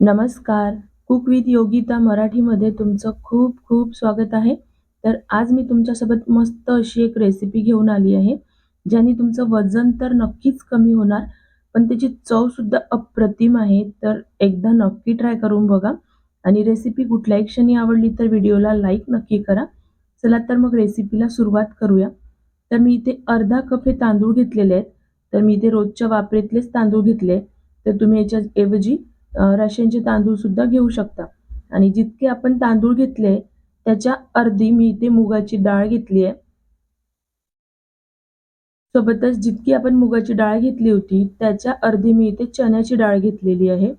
नमस्कार. Cook with Yogita मराठीमध्ये तुमचं खूप खूप स्वागत आहे. तर आज मी तुमच्यासोबत मस्त अशी एक रेसिपी घेऊन आली आहे ज्याने तुमचं वजन तर नक्कीच कमी होणार पण त्याची चवसुद्धा अप्रतिम आहे. तर एकदा नक्की ट्राय करून बघा. आणि रेसिपी कुठल्याही क्षणी आवडली तर व्हिडिओला लाईक नक्की करा. चला तर मग रेसिपीला सुरुवात करूया. तर मी इथे अर्धा कप हे तांदूळ घेतलेले आहेत. तर मी इथे रोजच्या वापरीतलेच तांदूळ घेतले तर तुम्ही याच्याऐवजी राशनचे तांदूळ सुद्धा घेऊ शकता. आणि जितके आपण तांदूळ घेतले त्याच्या अर्धी मी इथे मुगाची डाळ घेतली आहे. सोबतच जितकी आपण मुगाची डाळ घेतली होती त्याच्या अर्धी मी इथे चण्याची डाळ घेतलेली आहे.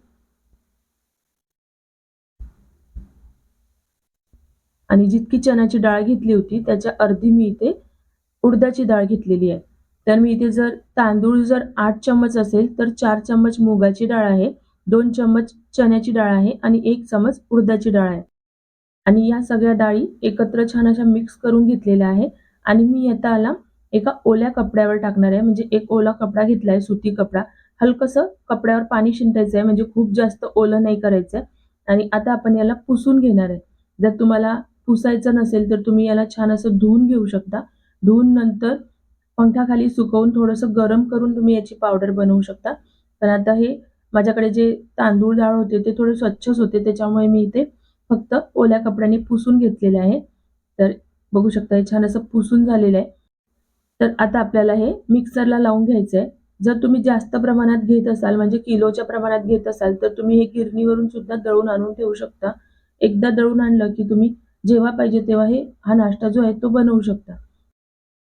आणि जितकी चण्याची डाळ घेतली होती त्याच्या अर्धी मी इथे उडदाची डाळ घेतलेली आहे. तर मी इथे जर तांदूळ जर आठ चम्मच असेल तर चार चम्मच मुगाची डाळ आहे. दोन चम्मच चण्याची डाळ आहे आणि एक चमच उडदाची डाळ आहे. आणि या सगळ्या डाळी एकत्र छान अशा मिक्स करून घेतलेल्या आहे. आणि मी आता आला एका ओल्या कपड्यावर टाकणार आहे. म्हणजे एक ओला कपडा घेतला आहे सुती कपडा. हलकसं कपड्यावर पाणी शिंटायचं आहे. म्हणजे खूप जास्त ओलं नाही करायचं आहे आणि आता आपण याला पुसून घेणार आहे. जर तुम्हाला पुसायचं नसेल तर तुम्ही याला छान असं धुवून घेऊ शकता. धुवून नंतर पंख्याखाली सुकवून थोडंसं गरम करून तुम्ही याची पावडर बनवू शकता. तर आता हे माझ्याकडे जे तांदूळ डाळ होते ते थोडे स्वच्छच होते त्याच्यामुळे मी इथे फक्त ओल्या कपड्याने पुसून घेतलेले आहे. तर बघू शकता हे छान असं पुसून झालेलं आहे. तर आता आपल्याला हे मिक्सरला लावून घ्यायचं आहे जर तुम्ही जास्त प्रमाणात घेत असाल म्हणजे किलोच्या प्रमाणात घेत असाल तर तुम्ही हे गिरणीवरून सुद्धा दळून आणून ठेवू शकता. एकदा दळून आणलं की तुम्ही जेव्हा पाहिजे तेव्हा हे हा नाश्ता जो आहे तो बनवू शकता.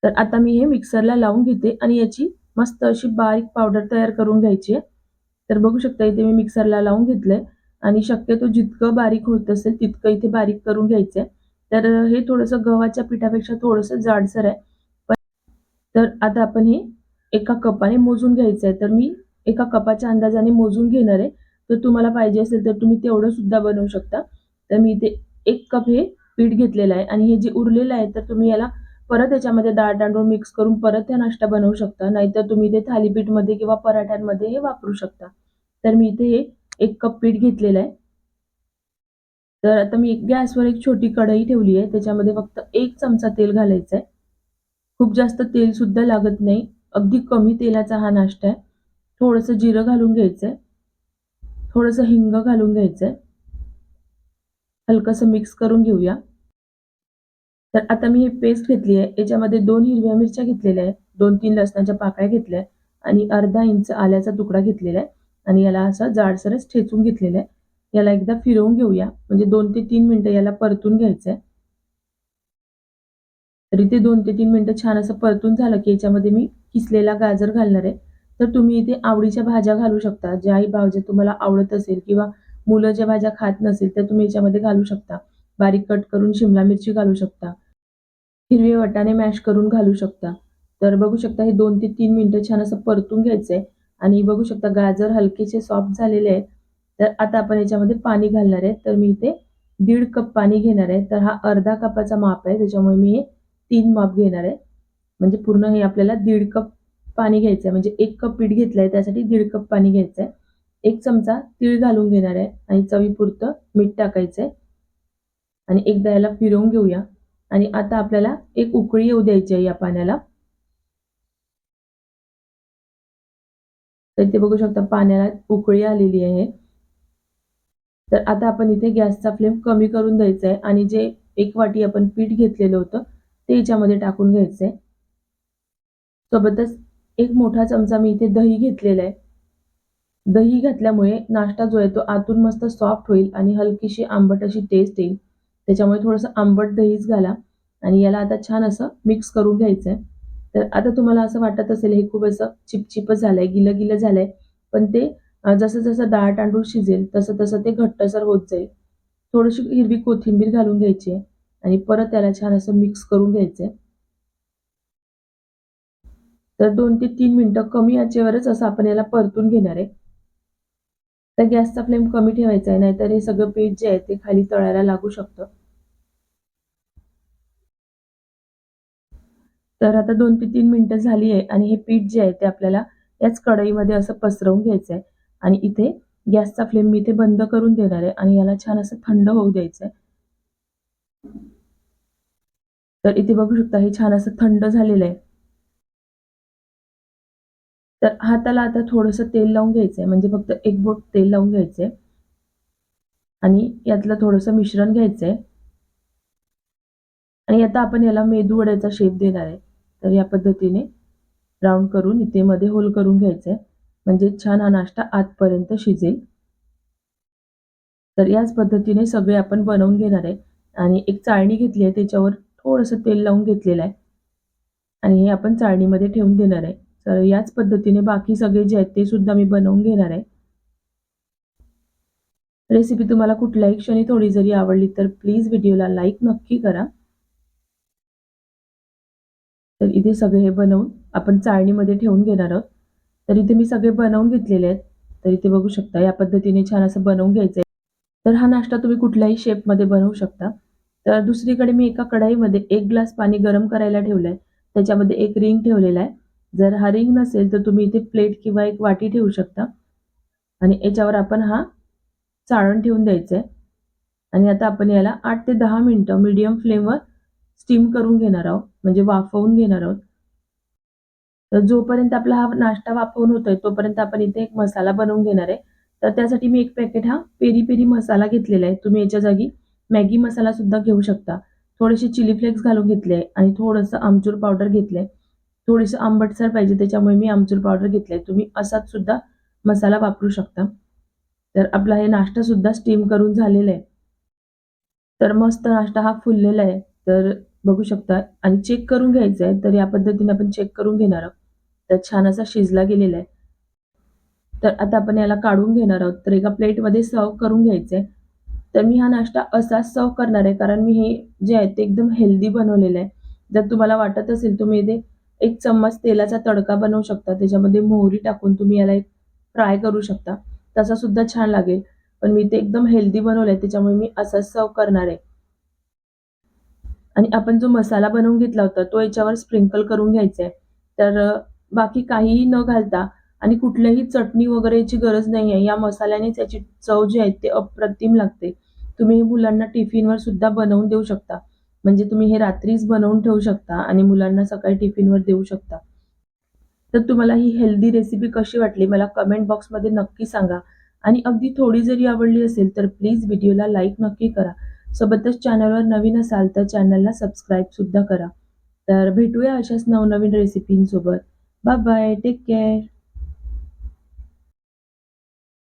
तर आता मी हे मिक्सरला लावून घेते आणि याची मस्त अशी बारीक पावडर तयार करून घ्यायची आहे. तर बघू शकता इथे मी मिक्सरला लावून घेतलंय. आणि शक्यतो जितकं बारीक होत असेल तितकं इथे बारीक करून घ्यायचंय. तर हे थोडंसं गव्हाच्या पिठापेक्षा थोडंसं जाडसर आहे. पण तर आता आपण हे एका कपाने मोजून घ्यायचं आहे तर मी एका कपाच्या अंदाजाने मोजून घेणार आहे. तर तुम्हाला पाहिजे असेल तर तुम्ही तेवढं सुद्धा बनवू शकता. तर मी इथे एक कप हे पीठ घेतलेलं आहे. आणि हे जे उरलेलं आहे तर तुम्ही याला परत याच्यामध्ये डाळ तांदूळ मिक्स करून परत हा नाश्ता बनवू शकता. नाहीतर तुम्ही ते थालीपीठमध्ये किंवा पराठ्यांमध्ये हे वापरू शकता. तर मी इथे हे एक कप पीठ घेतलेलं आहे. तर आता मी गॅसवर एक छोटी कढई ठेवली आहे. त्याच्यामध्ये फक्त एक चमचा तेल घालायचं आहे खूप जास्त तेल सुद्धा लागत नाही. अगदी कमी तेलाचा हा नाश्ता आहे. थोडंसं जिरं घालून घ्यायचं आहे थोडंसं हिंग घालून घ्यायचं आहे हलकंसं मिक्स करून घेऊया. तर आता मी ही पेस्ट घेतली आहे याच्यामध्ये दोन हिरव्या मिरच्या घेतलेल्या आहेत. दोन तीन लसणाच्या पाकळ्या घेतल्या आणि अर्धा इंच आल्याचा तुकडा घेतलेला आहे. आणि याला असा जाडसरच ठेचून घेतलेला आहे. याला एकदा फिरवून घेऊया. म्हणजे दोन ते तीन मिनिटं याला परतून घ्यायचं आहे. तरी ते दोन ते तीन मिनटं छान असं परतून झालं की याच्यामध्ये मी किसलेला गाजर घालणार आहे. तर तुम्ही इथे आवडीच्या भाज्या घालू शकता. ज्याही भाज्या तुम्हाला आवडत असेल किंवा मुलं ज्या भाज्या खात नसेल तर तुम्ही याच्यामध्ये घालू शकता. बारीक कट करून शिमला मिरची घालू शकता. हिरवे वाटाणे मॅश करून घालू शकता. तर बघू शकता हे दोन ते तीन मिनिटं छान असं परतून घ्यायचं आहे आणि बघू शकता गाजर हलकेसे सॉफ्ट झालेले आहेत. तर आता आपण याच्यामध्ये पाणी घालणार आहे. तर मी इथे दीड कप पाणी घेणार आहे. तर हा अर्धा कपाचा माप आहे. त्याच्यामुळे मी हे तीन माप घेणार आहे. म्हणजे पूर्ण हे आपल्याला दीड कप पाणी घ्यायचं आहे म्हणजे एक कप पीठ घेतलं आहे त्यासाठी दीड कप पाणी घ्यायचं आहे एक चमचा तीळ घालून घेणार आहे. आणि चवीपुरतं मीठ टाकायचं आहे आणि एकदा याला फिरवून घेऊया. आणि आता आपल्याला एक उकळी येऊ द्यायची आहे या पाण्याला. तर इथे बघू शकता पाण्याला उकळी आलेली आहे. तर आता आपण इथे गॅसचा फ्लेम कमी करून द्यायचा आहे आणि जे एक वाटी आपण पीठ घेतलेलं होतं ते याच्यामध्ये टाकून घ्यायचंय सोबतच एक मोठा चमचा मी इथे दही घेतलेला आहे. दही घातल्यामुळे नाश्ता जो आहे तो आतून मस्त सॉफ्ट होईल आणि हलकीशी आंबट अशी टेस्ट येईल. त्याच्यामुळे थोडंसं आंबट दहीच घाला. आणि याला आता छान असं मिक्स करून घ्यायचं आहे तर आता तुम्हाला असं वाटत असेल हे खूप असं चिपचिपच झालंय गिलं गिलं झालंय. पण ते जसं जसं डाळ तांदूळ शिजेल तसं तसं ते घट्टसर होत जाईल. थोडीशी हिरवी कोथिंबीर घालून घ्यायची आहे. आणि परत त्याला छान असं मिक्स करून घ्यायचंय. तर दोन ते तीन मिनिटं कमी आचेवरच असं आपण याला परतून घेणार आहे. तर गॅसचा फ्लेम कमी ठेवायचा आहे नाहीतर हे सगळं पीठ जे आहे ते खाली तळायला लागू शकतं. तर आता दोन ते तीन मिनिटं झाली आहे आणि हे पीठ जे आहे ते आपल्याला याच कढईमध्ये असं पसरवून घ्यायचं आहे आणि इथे गॅसचा फ्लेम मी इथे बंद करून देणार आहे आणि याला छान असं थंड होऊ द्यायचं आहे तर इथे बघू शकता हे छान असं थंड झालेलं आहे. तर हाताला आता थोडंसं तेल लावून घ्यायचं आहे म्हणजे फक्त एक बोट तेल लावून घ्यायचं आहे आणि यातलं थोडंसं मिश्रण घ्यायचं आहे आणि आता आपण याला मेदू वड्याचा शेप देणार आहे. तर या पद्धतीने राऊंड करून इथे मध्ये होल करून घ्यायचं आहे म्हणजे छान हा नाश्ता आतपर्यंत शिजेल. तर याच पद्धतीने सगळे आपण बनवून घेणार आहे. आणि एक चाळणी घेतली आहे त्याच्यावर थोडंसं तेल लावून घेतलेलं आहे. आणि हे आपण चाळणीमध्ये ठेवून देणार आहे. तर याच पद्धतीने बाकी सगळे जे आहेत ते सुद्धा मी बनवून घेणार आहे. रेसिपी तुम्हाला कुठल्याही क्षणी थोडी जरी आवडली तर प्लीज व्हिडिओला लाईक नक्की करा. तर इथे सगळे हे बनवून आपण चाळणीमध्ये ठेवून घेणार आहोत. तर इथे मी सगळे बनवून घेतलेले आहेत. तर इथे बघू शकता या पद्धतीने छान असं बनवून घ्यायचं आहे. तर हा नाश्ता तुम्ही कुठल्याही शेपमध्ये बनवू शकता. तर दुसरीकडे मी एका कढाईमध्ये एक ग्लास पाणी गरम करायला ठेवलं आहे त्याच्यामध्ये एक रिंग ठेवलेला आहे. जर हा रिंग नसेल तर तुम्ही इथे प्लेट किंवा एक वाटी ठेवू शकता. आणि याच्यावर आपण हा चाळण ठेवून द्यायचं आहे आणि आता आपण याला आठ ते दहा मिनटं मीडियम फ्लेमवर स्टीम करून घेणार आहोत. म्हणजे वाफवून घेणार आहोत. तर जोपर्यंत आपला हा नाश्ता वाफवून होतोय तोपर्यंत आपण इथे एक मसाला बनवून घेणार आहे. तर त्यासाठी मी एक पॅकेट हा पेरी पेरी मसाला घेतलेला आहे. तुम्ही याच्या जागी मॅगी मसाला सुद्धा घेऊ शकता. थोडेसे चिली फ्लेक्स घालून घेतले आणि थोडंसं आमचूर पावडर घेतलंय. थोडीसं आंबटसर पाहिजे त्याच्यामुळे मी आमचूर पावडर घेतलाय. तुम्ही असाच सुद्धा मसाला वापरू शकता. तर आपला हे नाश्ता सुद्धा स्टीम करून झालेला आहे. तर मस्त नाश्ता हा फुललेला आहे. तर बघू शकता. आणि चेक करून घ्यायचं आहे तर या पद्धतीने आपण चेक करून घेणार आहोत. तर छान असा शिजला गेलेला आहे. तर आता आपण याला काढून घेणार आहोत. तर एका प्लेटमध्ये सर्व करून घ्यायचं आहे तर मी हा नाश्ता असाच सर्व करणार आहे कारण मी हे जे आहे ते एकदम हेल्दी बनवलेलं आहे. जर तुम्हाला वाटत असेल तुम्ही इथे एक चम्मच तेलाचा तडका बनवू शकता. त्याच्यामध्ये मोहरी टाकून तुम्ही याला एक फ्राय करू शकता. तसा सुद्धा छान लागेल. पण मी ते एकदम हेल्दी बनवलं आहे त्याच्यामुळे मी असाच सर्व करणार आहे. आणि आपण जो मसाला बनवून घेतला होता तो याच्यावर स्प्रिंकल करून घ्यायचा आहे तर बाकी काहीही न घालता आणि कुठल्याही चटणी वगैरे याची गरज नाही आहे या मसाल्याने त्याची चव जी आहे ते अप्रतिम लागते. तुम्ही हे मुलांना टिफिनवर सुद्धा बनवून देऊ शकता. म्हणजे तुम्ही हे रात्रीच बनवून ठेवू शकता आणि मुलांना सकाळी टिफिनवर देऊ शकता. तर तुम्हाला ही हेल्दी रेसिपी कशी वाटली मला कमेंट बॉक्समध्ये नक्की सांगा. आणि अगदी थोडी जरी आवडली असेल तर प्लीज व्हिडिओला लाईक नक्की करा. सोबतच चॅनलवर नवीन असाल तर चॅनलला सबस्क्राईबसुद्धा करा. तर भेटूया अशाच नवनवीन रेसिपींसोबत. Bye bye take care.